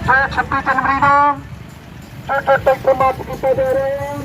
ਜੋ 26 ਜਨਵਰੀ ਨੂੰ ਜੋ ਜੋ ਟਰੈਕਟਰ ਮਾਰਚ ਕੀਤਾ ਜਾ ਰਿਹਾ ਹੈ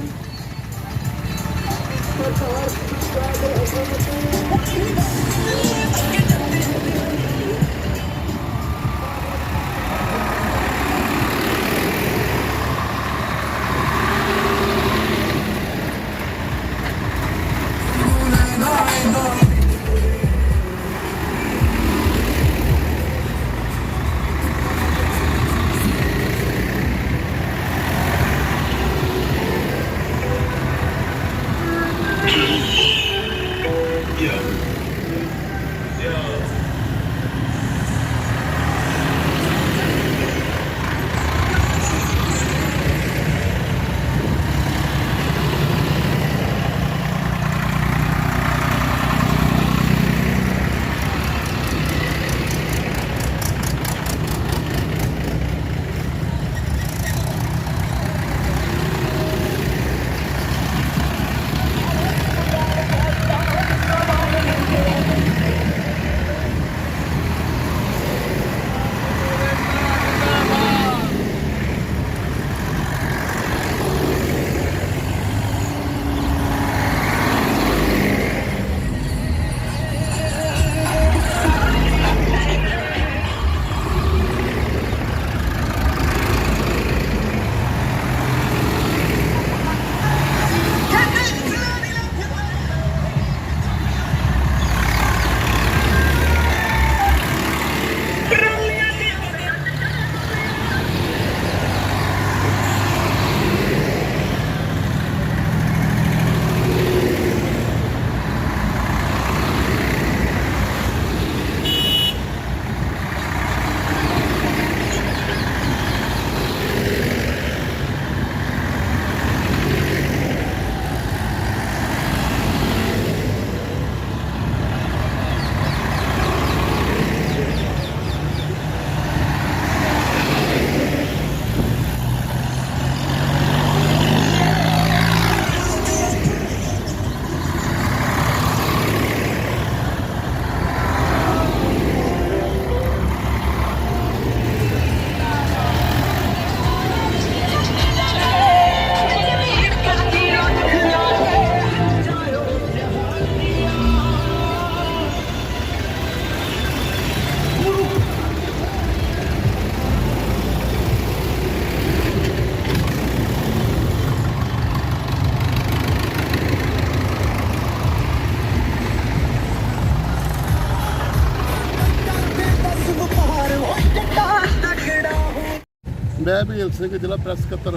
ਮੈਂ ਵੀ ਸਿੰਘ ਜ਼ਿਲ੍ਹਾ ਪ੍ਰੈਸ ਸਕੱਤਰ,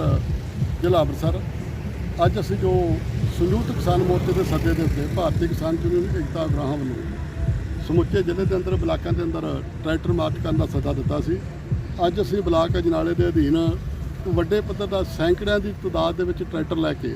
ਜ਼ਿਲ੍ਹਾ ਅੰਮ੍ਰਿਤਸਰ, ਅੱਜ ਅਸੀਂ ਜੋ ਸੰਯੁਕਤ ਕਿਸਾਨ ਮੋਰਚੇ ਦੇ ਸੱਦੇ ਦੇ ਉੱਤੇ ਭਾਰਤੀ ਕਿਸਾਨ ਯੂਨੀਅਨ ਏਕਤਾ ਗ੍ਰਾਹਾਂ ਵੱਲੋਂ ਸਮੁੱਚੇ ਜ਼ਿਲ੍ਹੇ ਦੇ ਅੰਦਰ, ਬਲਾਕਾਂ ਦੇ ਅੰਦਰ ਟਰੈਕਟਰ ਮਾਰਚ ਕਰਨ ਦਾ ਸੱਦਾ ਦਿੱਤਾ ਸੀ। ਅੱਜ ਅਸੀਂ ਬਲਾਕ ਅਜਨਾਲੇ ਦੇ ਅਧੀਨ ਵੱਡੇ ਪੱਧਰ ਦਾ ਸੈਂਕੜਿਆਂ ਦੀ ਤਾਦਾਦ ਦੇ ਵਿੱਚ ਟਰੈਕਟਰ ਲੈ ਕੇ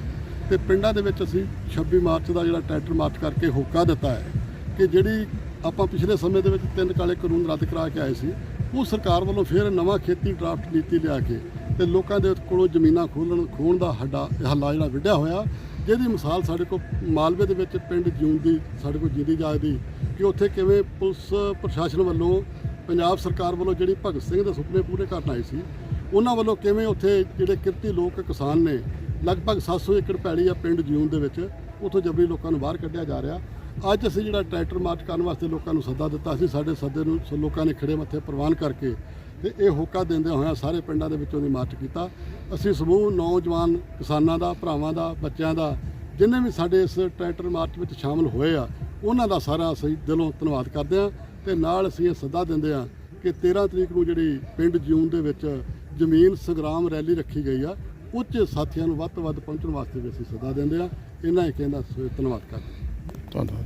ਤੇ ਪਿੰਡਾਂ ਦੇ ਵਿੱਚ ਅਸੀਂ 26 ਮਾਰਚ ਦਾ ਜਿਹੜਾ ਟਰੈਕਟਰ ਮਾਰਚ ਕਰਕੇ ਹੋਕਾ ਦਿੱਤਾ ਹੈ ਕਿ ਜਿਹੜੀ ਆਪਾਂ ਪਿਛਲੇ ਸਮੇਂ ਦੇ ਵਿੱਚ ਤਿੰਨ ਕਾਲੇ ਕਾਨੂੰਨ ਰੱਦ ਕਰਾ ਕੇ ਆਏ ਸੀ ਉਹ ਸਰਕਾਰ ਵੱਲੋਂ ਫਿਰ ਨਵਾਂ ਖੇਤੀ ਡਰਾਫਟ ਨੀਤੀ ਲਿਆ ਕੇ ਤੇ ਲੋਕਾਂ ਦੇ ਕੋਲੋਂ ਜ਼ਮੀਨਾਂ ਖੋਲਣ ਖੋਣ ਦਾ ਹੱਡਾ ਹੱਲਾ ਜਿਹੜਾ ਵਿੱਢਿਆ ਹੋਇਆ। ਜਿਹਦੀ ਮਿਸਾਲ ਸਾਡੇ ਕੋਲ ਮਾਲਵੇ ਦੇ ਵਿੱਚ ਪਿੰਡ ਜੂਨ ਦੀ ਸਾਡੇ ਕੋਲ ਜਿੰਦੀ ਜਾਗਦੀ ਕਿ ਉੱਥੇ ਕਿਵੇਂ ਪੁਲਿਸ ਪ੍ਰਸ਼ਾਸਨ ਵੱਲੋਂ ਪੰਜਾਬ ਸਰਕਾਰ ਵੱਲੋਂ ਜਿਹੜੀ ਭਗਤ ਸਿੰਘ ਦੇ ਸੁਪਨੇ ਪੂਰੇ ਕਰਨ ਆਏ ਸੀ, ਉਹਨਾਂ ਵੱਲੋਂ ਕਿਵੇਂ ਉੱਥੇ ਜਿਹੜੇ ਕਿਰਤੀ ਲੋਕ ਕਿਸਾਨ ਨੇ, ਲਗਭਗ 700 ਏਕੜ ਪੈਲੀ ਆ ਪਿੰਡ ਜੂਨ ਦੇ ਵਿੱਚ, ਉੱਥੋਂ ਜਬਰੀ ਲੋਕਾਂ ਨੂੰ ਬਾਹਰ ਕੱਢਿਆ ਜਾ ਰਿਹਾ। ਅੱਜ ਅਸੀਂ ਜਿਹੜਾ ਟਰੈਕਟਰ ਮਾਰਚ ਕਰਨ ਵਾਸਤੇ ਲੋਕਾਂ ਨੂੰ ਸੱਦਾ ਦਿੱਤਾ ਸੀ, ਸਾਡੇ ਸੱਦੇ ਨੂੰ ਸ- ਲੋਕਾਂ ਨੇ ਖੜੇ ਮੱਥੇ ਪ੍ਰਵਾਨ ਕਰਕੇ ਤੇ ਇਹ ਹੋਕਾ ਦਿੰਦੇ ਹੋਇਆਂ ਸਾਰੇ ਪਿੰਡਾਂ ਦੇ ਵਿੱਚੋਂ ਦੀ ਮਾਰਚ ਕੀਤਾ। ਅਸੀਂ ਸਮੂਹ, ਨੌਜਵਾਨ, ਕਿਸਾਨਾਂ ਦਾ, ਭਰਾਵਾਂ ਦਾ, ਬੱਚਿਆਂ ਦਾ, ਜਿੰਨੇ ਵੀ ਸਾਡੇ ਇਸ ਟਰੈਕਟਰ ਮਾਰਚ ਵਿੱਚ ਸ਼ਾਮਲ ਹੋਏ ਆ, ਉਹਨਾਂ ਦਾ ਸਾਰਾ ਅਸੀਂ ਦਿਲੋਂ ਧੰਨਵਾਦ ਕਰਦੇ ਹਾਂ ਤੇ ਨਾਲ ਅਸੀਂ ਇਹ ਸੱਦਾ ਦਿੰਦੇ ਹਾਂ ਕਿ 13 ਤਰੀਕ ਨੂੰ ਜਿਹੜੀ ਪਿੰਡ ਜੂਨ ਦੇ ਵਿੱਚ ਜ਼ਮੀਨ ਸੰਗਰਾਮ ਰੈਲੀ ਰੱਖੀ ਗਈ ਆ, ਉੱਚ ਸਾਥੀਆਂ ਨੂੰ ਵੱਧ ਤੋਂ ਵੱਧ ਪਹੁੰਚਣ ਵਾਸਤੇ ਵੀ ਅਸੀਂ ਸੱਦਾ ਦਿੰਦੇ ਹਾਂ ਇਹਨਾਂ ਹੀ ਕਹਿੰਦਾ ਧੰਨਵਾਦ ਕਰਦੇ ধন্যবাদ